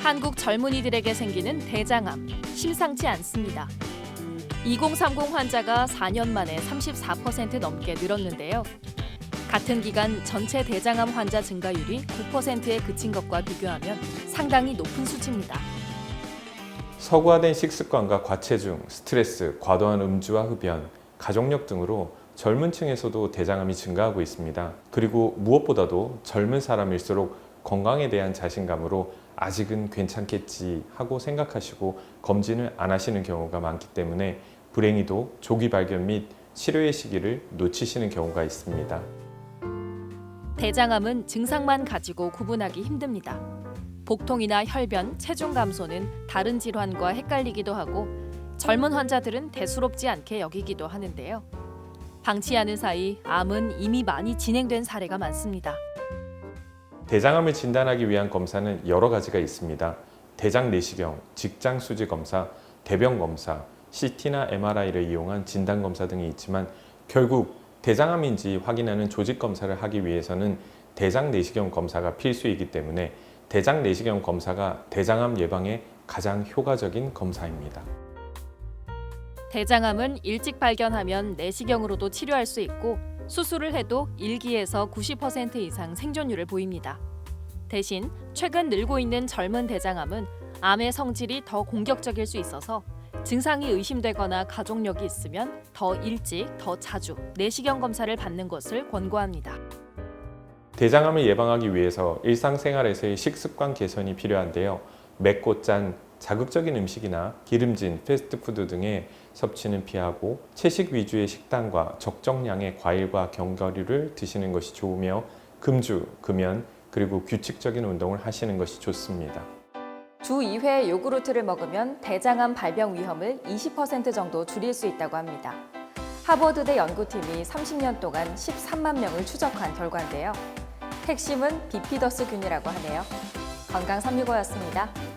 한국 젊은이들에게 생기는 대장암 심상치 않습니다. 2030 환자가 4년 만에 34% 넘게 늘었는데요. 같은 기간 전체 대장암 환자 증가율이 9%에 그친 것과 비교하면 상당히 높은 수치입니다. 서구화된 식습관과 과체중, 스트레스, 과도한 음주와 흡연, 가족력 등으로 젊은 층에서도 대장암이 증가하고 있습니다. 그리고 무엇보다도 젊은 사람일수록 건강에 대한 자신감으로 아직은 괜찮겠지 하고 생각하시고 검진을 안 하시는 경우가 많기 때문에 불행히도 조기 발견 및 치료의 시기를 놓치시는 경우가 있습니다. 대장암은 증상만 가지고 구분하기 힘듭니다. 복통이나 혈변, 체중 감소는 다른 질환과 헷갈리기도 하고 젊은 환자들은 대수롭지 않게 여기기도 하는데요. 방치하는 사이 암은 이미 많이 진행된 사례가 많습니다. 대장암을 진단하기 위한 검사는 여러 가지가 있습니다. 대장 내시경, 직장 수지 검사, 대변 검사, CT나 MRI를 이용한 진단 검사 등이 있지만 결국 대장암인지 확인하는 조직 검사를 하기 위해서는 대장 내시경 검사가 필수이기 때문에 대장 내시경 검사가 대장암 예방에 가장 효과적인 검사입니다. 대장암은 일찍 발견하면 내시경으로도 치료할 수 있고 수술을 해도 1기에서 90% 이상 생존율을 보입니다. 대신 최근 늘고 있는 젊은 대장암은 암의 성질이 더 공격적일 수 있어서 증상이 의심되거나 가족력이 있으면 더 일찍, 더 자주 내시경 검사를 받는 것을 권고합니다. 대장암을 예방하기 위해서 일상생활에서의 식습관 개선이 필요한데요. 맵고 짠 자극적인 음식이나 기름진 패스트푸드 등의 섭취는 피하고 채식 위주의 식단과 적정량의 과일과 견과류를 드시는 것이 좋으며 금주, 금연, 그리고 규칙적인 운동을 하시는 것이 좋습니다. 주 2회 요구르트를 먹으면 대장암 발병 위험을 20% 정도 줄일 수 있다고 합니다. 하버드대 연구팀이 30년 동안 13만 명을 추적한 결과인데요. 핵심은 비피더스균이라고 하네요. 건강 365였습니다.